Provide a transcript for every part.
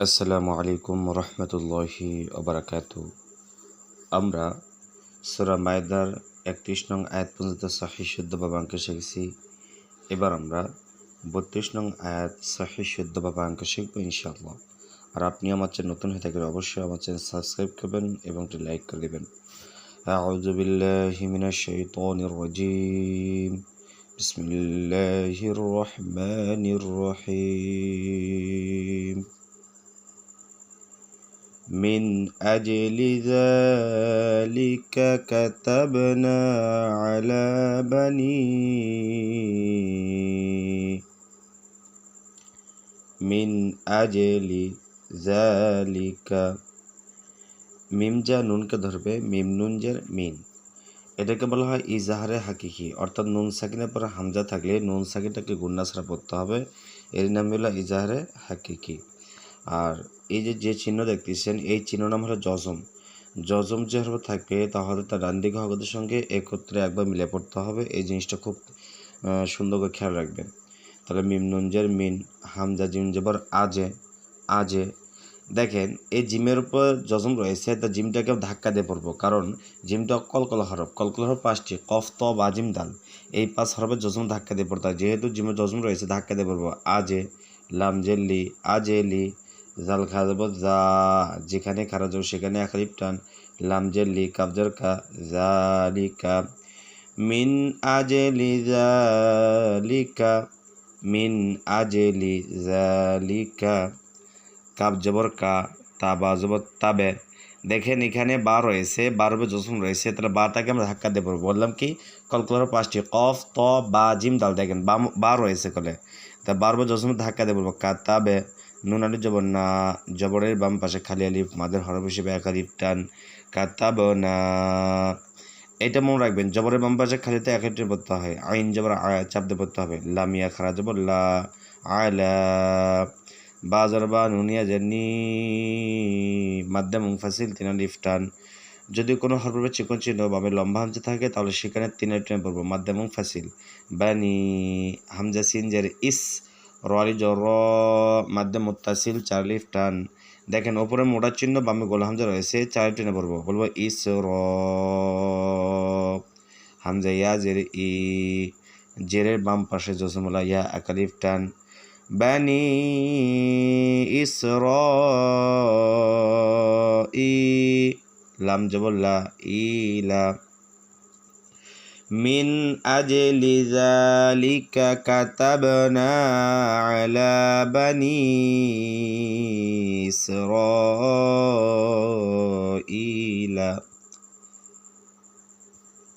আসসালামু আলাইকুম রহমতুল্লাহি ওবরাকাত আমরা সুরা মায়দার একত্রিশ নং আয়াত পর্যন্ত সাহি শুদ্ধ বাবাঙ্ক শিখেছি এবার আমরা বত্রিশ নং আয়াত সাহি শুদ্ধ বাবাঙ্ক শিখব ইনশাআল্লাহ আর আপনি আমার চ্যানেল নতুন হয়ে থাকলে অবশ্যই আমার চ্যানেল সাবস্ক্রাইব করবেন এবং একটি লাইক করে দেবেন أعوذ بالله من الشيطان الرجيم بسم الله الرحمن الرحيم من أجل ذلك كتبنا على بني من أجل ذلك মিম যা নুনকে ধরবে মিম নুন জের মিন এটাকে বলা হয় ইজাহারে হাকিকি অর্থাৎ নুন সাকিনের পরে হামজা থাকলে নুন সাকিনটাকে গুন্না ছাড়া পড়তে হবে এর নাম হলো ইজাহারে হাকিকি আর এই যে যে চিহ্ন দেখতেছেন, এই চিহ্ন নাম হলো জজম জজম যে হরফ থাকবে তাহলে তার ডান দিকে হগদের সঙ্গে একত্রে একবার মিলে পড়তে হবে। এই জিনিসটা খুব সুন্দর করে খেয়াল রাখবেন। তাহলে মিম নুনজের মিন হামজা, জিম জবর, আজে আজে। দেখেন, এই জিমের উপর জজম রয়েছে, তা জিমটাকে ধাক্কা দিয়ে পড়ব। কারণ জিমটা কলকল হরফ। কলকল হরফ পাঁচটি, কফ ত বা জিম দাল এই পাঁচ হরফের জজম ধাক্কা দিয়ে পড়তে হয়। যেহেতু জিমের জজম রয়েছে, ধাক্কা দিয়ে পড়ব। আজে, লাম জেল্লি আজে, লি। জাল খা যাব যা যেখানে খারা সেখানে একালিপ টান। লাম জেল্লি কাবজার কা জালিকা মিন আজে আজেলি জালিকা মিন আজে আজেলি জালিকা কাব জবর কা, তাবা জবর তাবে। দেখেন এখানে বা রয়েছে বারবে জসম রয়েছে, তাহলে বাটাকে আমরা ধাক্কা দিয়ে বললাম কি কলকলার পাঁচটি, কফ, ত, বা, জিম, দাল দেখেন বা রয়েছে কলে। তা বারবে জসম ধাক্কা পড়ব, কা, তাবে। নুন আলি জবর না, জবরের বাম পাশে খালি আলিফ, মাদের হরফ হিসেবে এক আলিফ টান কাতাব না এটা মনে রাখবেন, জবরের বাম পাশে খালিতে এক আলিফ পড়তে হয়, আইন জবর আয়া চাপ দিয়ে পড়তে হবে। লামিয়া খারা, জবর, লা বাজার বা নুনিয়া জানি মাধ্যম মুংফাসিল তিন লিফটান যদি কোনো হরফে চিকন চিহ্ন বাবে লম্বা হামজা থাকে, তাহলে সেখানে তিন টেনে পড়ব। মাধ্যম মুংফাসিল বানি, হামজা সিনজার ইস রি জর মাধ্যম মুতাসিল চার টান। দেখেন, ওপরে মোটা চিহ্ন, বামে গোল হামজা রয়েছে চার টেনে পড়ব। বলব ইস র হামজা ইয়া জের ই, জেরের বাম পাশে জসমলা ইয়া আকালিফ টান। বানি ইসর, ই, লাম জবল্লা লা من أجل ذلك كتبنا على بني إسرائيل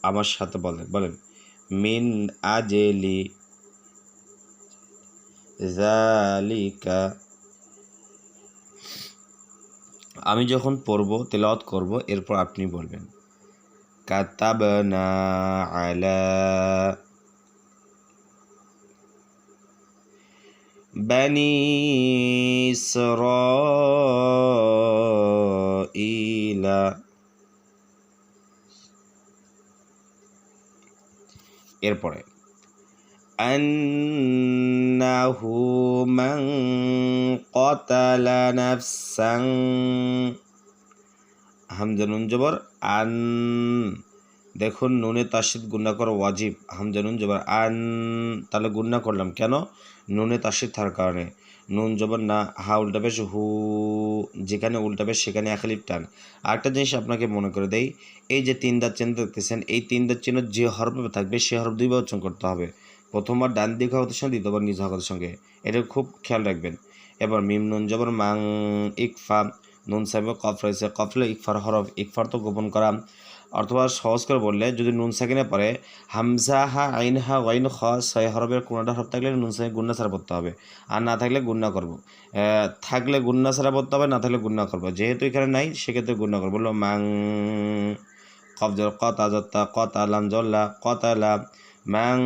আমার সাথে বলেন বলেন মিন আজেলি জালিকা আমি যখন পড়ব তেলাওয়াত করব এরপর আপনি বলবেন কাতাবনা আলা বানি ইসরাঈলা এরপরে أنه من قتل نفسا হামজা নুন জবর আন, দেখুন নুনে তাসিদ গুন্না করা ওয়াজিব হামজা নুন জবর আন, তাহলে গুন্না করলাম কেন? নুনে তাসিদ থাকার কারণে। নুন জবর না, হা উল্টা পেশ হু, যেখানে উল্টা পেশ সেখানে একালিপ টান। আরেকটা জিনিস আপনাকে মনে করে দেই, এই যে তিন দাঁত চিহ্ন দেখতেছেন, এই তিন দাঁত চিহ্ন যে হরফে থাকবে, সে হরফ দুইবার উচ্চারণ করতে হবে। প্রথমবার ডান দিক হকতের সঙ্গে, দ্বিতীয়বার নিজ হকতের সঙ্গে। এটা খুব খেয়াল রাখবেন। এবার মিম নুন জবর মাং, ইকফা নুন সাহেব কফ রয়েছে, কফলে ইকফার হরফ, ইকফার তো গোপন করা। অথবা সহজ করে বললে, যদি নুন সাকিনে পরে হামজা, হা, আইন, হা, ওয়াইন, খ, ছয় হরফের কোনোটা হরফ থাকলে নুন সাকিন গুন্না ছাড়া পড়তে হবে। আর না থাকলে গুন্না করব। থাকলে গুন্না ছাড়া পড়তে হবে, না থাকলে গুন্না করব। যেহেতু এখানে নাই, সেক্ষেত্রে গুন্না করব। বলল, মাং কফজর কতা জত্তা কতা লাম জল্লা কতালা ম্যাং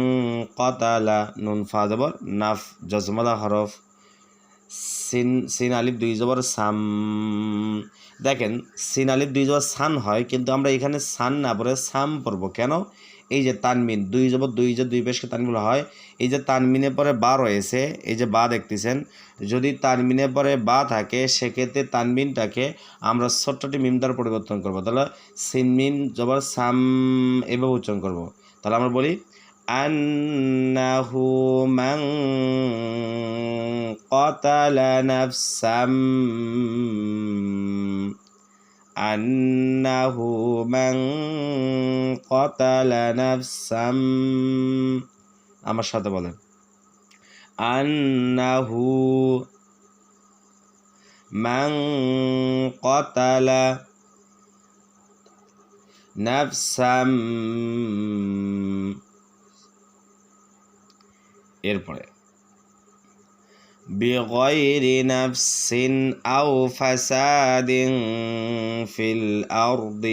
কতালা নুন, ফা, জবর, নাফ, জজমালা হরফ। সিন সিন আলিফ দুই জবর সাম, দেখেন, সিন আলিফ দুই জবর সান হয়, কিন্তু আমরা এখানে সান না পড়ে সাম পড়ব। কেন? এই যে তানমিন, দুই জবর দুই যে দুই পেশকে তানমিন হয়, এই যে তানমিনের পরে বা রয়েছে, এই যে বা দেখতেছেন, যদি তানমিনের পরে বা থাকে, সেক্ষেত্রে তানমিনটাকে আমরা ছোট্টটি মিম দ্বারা পরিবর্তন করব। তাহলে সিনমিন জবর, সাম এভাবে উচ্চারণ করব। তাহলে আমরা বলি আন্নাহু মান قتل نفسا أنه من قتل نفسا আমার সাথে বলেন আন্নাহু মান قتل نفسا এরপরে بغير نفس أو فساد في الأرض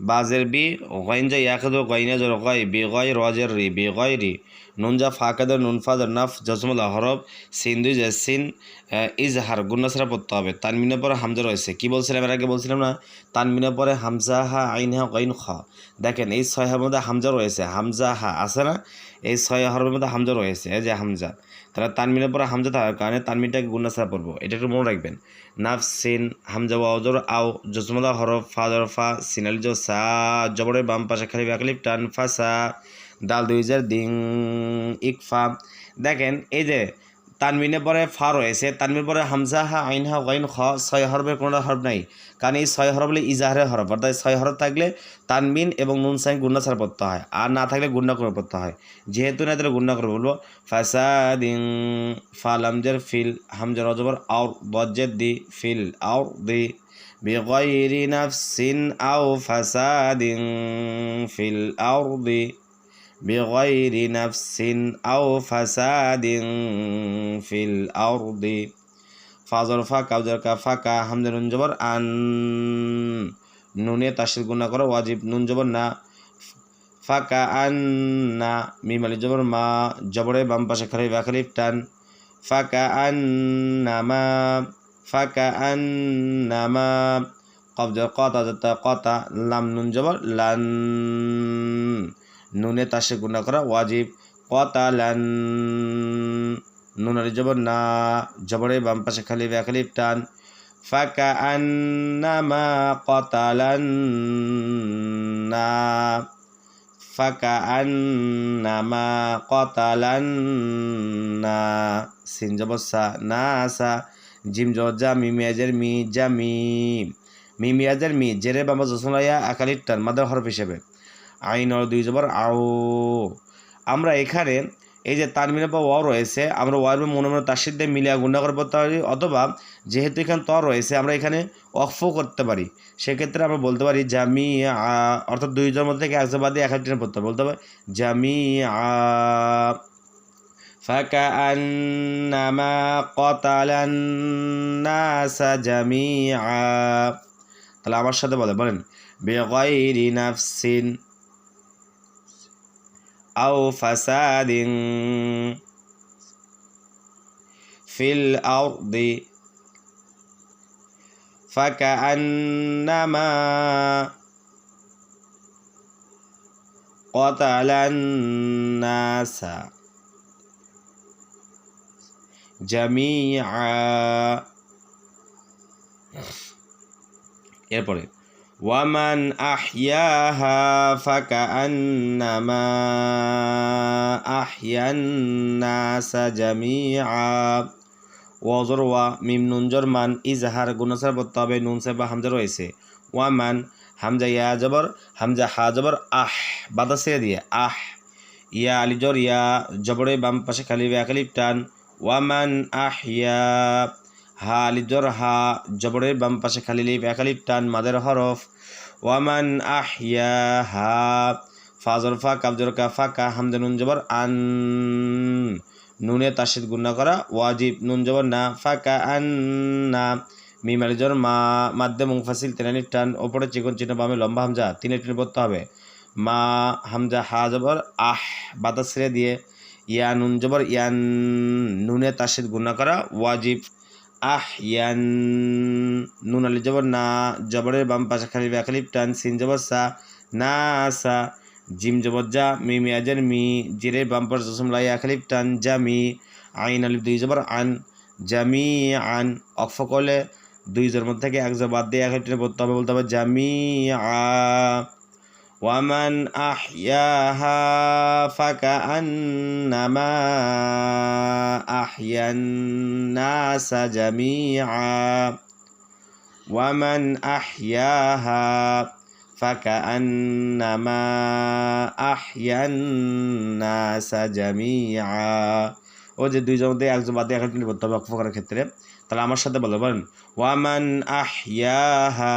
বাজের বি গইন যা ইয়াকাদু গইনে জর গই বি গই রজের রি বি গই রি নুন যা ফাকাদর নুন ফাদর নাফ জজমুল হরফ সিন্দু জেসিন ইজহার গুন্নাসরা পড়তে হবে তানমিনের পরে হামজা রয়েছে কি বলছিলাম এর আগে বলছিলাম না তানমিনের পরে হামজা হা আইন হা গইন খ দেখেন এই ছয় হার মধ্যে হামজা রয়েছে। হামজা হা আছে না? এই ছয় হরের মধ্যে হামজা রয়েছে। এই যে হামজা তাহলে তানমিনের পরে হামজা থাকার কারণে তানমিনটাকে গুন্নাসরা পড়ব। এটা একটু মনে রাখবেন। নাফ সিন হামজা ওয়াজর আও জসমলা হরফ ফাজর ফা সিনাল জো সা জবরের বাম পাশে খালি ব্যাকলিপ টান ফা সা দাল দুই হাজার দিং ইকফা দেখেন এই যে তানমিনের পরে ফা রয়েছে তানমিনের পরে হামজা হা আইন হা ওয়াইন খ ছয় হরফের কোনো হরফ নাই কারণ এই ছয় হরফ বলে ইজাহারের হরফ অর্থাৎ ছয় হরফ থাকলে তানমিন এবং নুন সাইন গুন্না ছাড়া পড়তে হয় আর না থাকলে গুন্না করে পড়তে হয় যেহেতু না তাহলে গুন্না করে বলবো ফাসাদিং ফাল আমজার ফিল হামজার অজবর আউর বজ্জের দি ফিল আউর দি بغير نفس أو فساد في الأرض بغير نفس أو فساد في الأرض ফাজর ফা কাউজার কা ফাঁকা হামজা নুন জবর আন নুনে তাসির গুণা করো ওয়াজিব নুন জবর না ফাঁকা আন না মিম আলি জবর মা জবরে বাম পাশে খালি বাখালিফ টান ফাঁকা আন নামা ফাঁকা আন নামা কবজা কতা যাতা কতা লাম নুন জবর লান নুনে তাসে গুণা করা ওয়াজিব। কতা লান নুন জবর না, জবরে বাম পাশে খালি ব্যাখালিফ টান। ফাঁকা আন্নামা কতালান না, ফাঁকা আন্নামা কতালান না। সিন জবর সা, না আসা জিম জজা মিমিয়াজের মি জা মি। মিমিয়াজের মি, জেরে বাবা জসলাইয়া আকালির টান, মাদার হরফ হিসেবে। আইন অর দুই জবর আও আমরা এখানে এই যে তানমিনে বা ওয়াও রয়েছে আমরা ওয়ার মনে মনে তার সাথে মিলিয়া গুণা করে পড়তে পারি অথবা যেহেতু এখানে ত রয়েছে আমরা এখানে অফও করতে পারি সেক্ষেত্রে আমরা বলতে পারি জামি আ অর্থাৎ দুইজনের মধ্যে থেকে একজন বাদে এক একটা পড়তে হবে বলতে হবে জামি আ فكأنما قتل الناس جميعا তাহলে আমার সাথে বলে বলেন বেগয়রি নাফসিন আও ফাসাদিন ফিল আরদি فكأنما قتل الناس জামিআ এরপরে ওয়ামান আহিয়াহা ফাকান্নামা আহিয়ান নাসা জামিআ ওয়াজর ওয়া মিম নুনজর মান ইজহার গুণসার পড়তে হবে নুন সাহেব হামজা রয়েছে ওয়ামান হামজা ইয়া জবর হামজা হা জবর আহ ছেড়ে দিয়ে আহ ইয়া আলিজর ইয়া জবরে বাম পাশে খালি ব্যাখালিপ টান ওয়ামান আহিয়া হা আলিজর হা, জবরের বাম পাশে খালি লিপ একালিপ টান মাদের হরফ। ওয়ামান আহিয়া হা ফাজর ফা কাবজর কা ফাঁকা হামদা নুন জবর আন। নুনে তাসিদ গুন্না করা, ওয়াজিব নুন জবর না ফাঁকা আন না। মিম আলিজর মা, মাদ্দে মুংফাসিল তেনানি টান, ওপরে চিকন চিহ্ন বামে লম্বা হামজা, তিনে টিনে পড়তে হবে। মা, হামজা, হা জবর, আহ বাতাস দিয়ে, ইয়া নুন জবর, ইয়ান। নুনে তাসিদ গুণা করা, ওয়াজিব আহ ইয়ান নুন আলি জবর না, জবরের বাম পাশে খালি ব্যাখালিপ টান সিন জবর সা, না সা, জিম জবজ্জা মি মিয়াজের মি জিরে বাম্পার জসম লাই আখলিফ টান জামি আইন আলিফ, দুই জবর আন জামি আন, অক্ফ করলে দুই জোর মধ্যে থেকে এক জোর বাদ দিয়ে এক পড়তে হবে, বলতে হবে জামি আ ওয়ামান আহয়াহা ফাকা আন্নামা আহয়ান নাসা জামিআ ওয়ামান আহয়াহা فكأنما أحيا الناس جميعا ও যে দুইজন মধ্যে একজন বাদে এখন তিনি বলতে হবে অক্ষ করার ক্ষেত্রে তাহলে আমার সাথে বলো বলেন ওয়ামান আহয়াহা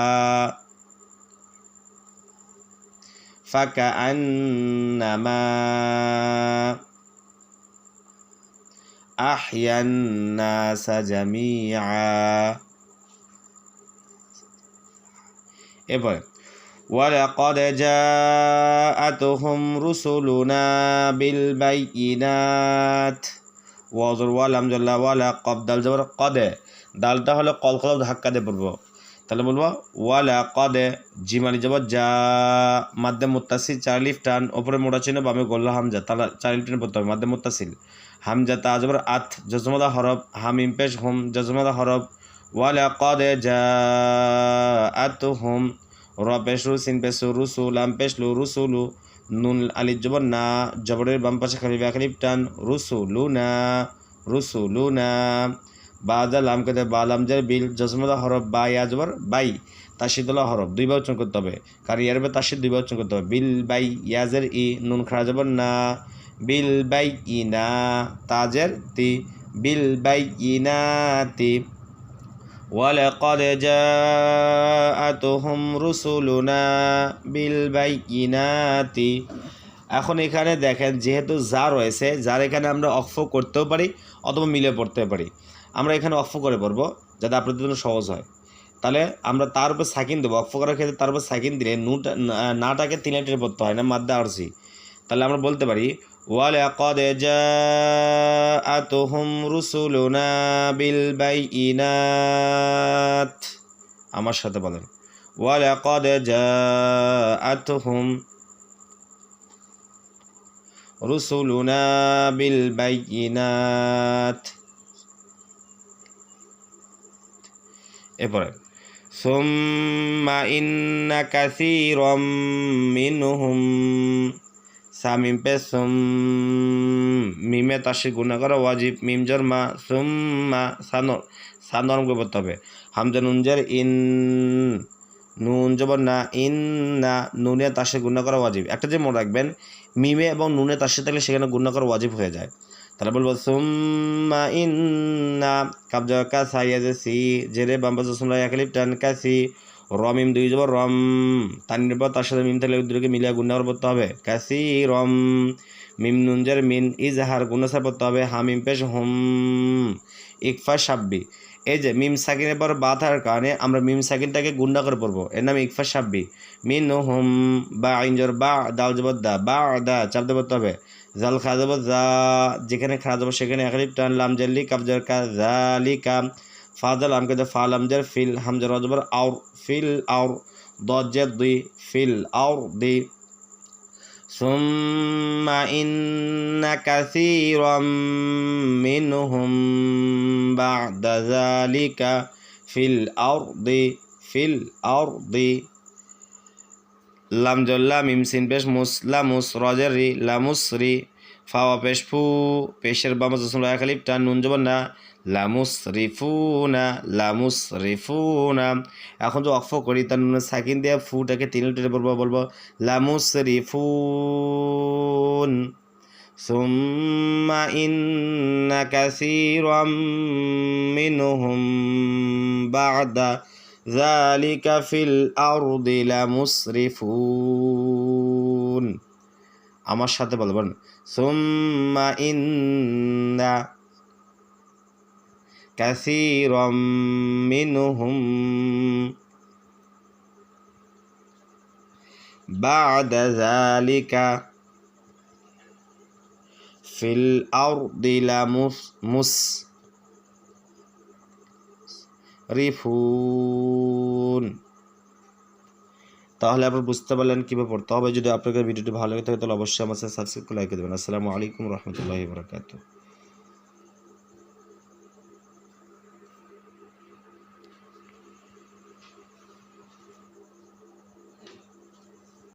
فكأنما أحيا الناس جميعا এরপরে ولقد جاءتهم رسلنا بالبينات ওয়াজর ওয়ালাম জাল্লা ওয়ালা কব দাল জবর কদে দালটা হলো কল কল ধাক্কা দিয়ে পড়বো তাহলে বলব, ওয়ালা কদে জিমালি যাব যা মাদ্দে মুত্তাসিল চারলিফ টান, ওপরে মোড়া চিহ্ন, বামে গোল্লা হামজা, তাহলে চারলিফ টান পড়তে হবে, মাদ্দে মুত্তাসিল। হামজা, তা জবর আত জজমদা হরব হাম ইমপেশ হুম জজমদা হরব ওয়ালা কদে যা আত হুম র পেশ সিন পেশ রু সু লাম পেশ লু রুসুলু, নুন আলি জবর, না, জবরের বাম পাশে খালিফ খালিফ টান, রুসুলু, না রুসুলু, না। বাদা লাম কেতে বা লাম জার বিল জসমদা হরফ বা ইয়া জবর বাই তাশিদুল্লাহ হরফ দুইবার উচ্চারণ করতে হবে কারণ ইয়ার তাশিদ দুইবার উচ্চারণ করতে হবে বিল বাই ইয়াজের ই নুন খাড়া জবর না বিল বাই ই না তাজের তি বিল বাই ই না তি ولقد جاءتهم رسلنا بالبينات এখন এখানে দেখেন যেহেতু যা রয়েছে যার এখানে আমরা অক্ফ করতেও পারি অথবা মিলে পড়তে পারি আমরা এখানে অক্ফ করে পড়বো যাতে আপনাদের জন্য সহজ হয় তাহলে আমরা তার উপর সাকিন দেবো অক্ফ করার ক্ষেত্রে তার উপর সাকিন দিলে নুটা নাটাকে তিন টেনে পড়তে হয় না মাদ্দা আরসি তাহলে আমরা বলতে পারি ولقد جاءتهم رسلنا بالبينات আমার সাথে বলেন ولقد جاءتهم رسلنا بالبينات এরপরে, সোম্মা ইন্না কাসিরম মিনহুম। সামিম পে সোম মিমে তাসি গুণা করা, ওয়াজিব। মিম জর্মা সোম্মা সানর। সানরম করতে হবে। হামজা নুনজার ইন নুন জবর না ইন না নুনে তাসে গুণা করা, ওয়াজিব। একটা যে মনে রাখবেন, মিমে এবং নুনে তাসে থাকলে সেখানে গুণা করা, ওয়াজিব হয়ে যায়। তাহলে বলব সুম্মা ইন্না কাবজা কা সাইয়াজে সি জেরে বাম্বা জসমলা একালিপ টান কাসি রমিম দুই যাব রম। তানির পর তার সাথে মিম থাকলে দুটোকে মিলিয়ে গুণাবার পড়তে হবে। কাসি, রম, মিম নুনজার মিন ইজাহার গুণাসার পড়তে হবে। হামিম পেশ, হুম, ইকফা, সাব্বি। এই যে, মিম সাকিনের পর বা থাকার কারণে আমরা মিম সাকিনটাকে গুন্ডা করে পড়ব। এর নাম ইকফা, সাব্বি। মিন, হুম, বা আইনজর বা দাল জবর, দা, বা, দা, চাপ পড়তে হবে। জাল খা যাব যা যেখানে খা যাব সেখানে একালিপ টান লাম জাল্লি কাবজার কা জালিকা ফাজাল আমকে দে ফাল আমজার ফিল হামজার অজবর আউর ফিল আউর দজ্জার দুই ফিল আউর দি ثم إن كثيرا منهم بعد ذلك في الأرض في الأرض লাম জল্লা মিম সিন পেশ মুস লামুস রজের রি লামুসরি ফাওয়া পেশ ফু পেশের বাম জসম খালিফ টান নুন জবর না লামুস রিফুনা লামুস রিফুনা এখন যে অক্ফ করি তার নুন সাকিন দিয়ে ফুটাকে তিন টেনে বলবো বলবো লামুস রিফুন ثم إن كثيرا منهم بعد ذلك في الأرض لمسرفون আমার সাথে বলবেন সুম্মা ইন্না كثيرا منهم بعد ذلك في الأرض রিফুন। তাহলে আপনি বুঝতে পারলেন কীভাবে পড়তে হবে। যদি আপনাকে ভিডিওটি ভালো লাগে থাকে, তাহলে অবশ্যই আমার সাথে সাবস্ক্রাইব করে লাইক দেবেন। আসসালামু আলাইকুম রহমতুল্লাহি বরাকাতুহ।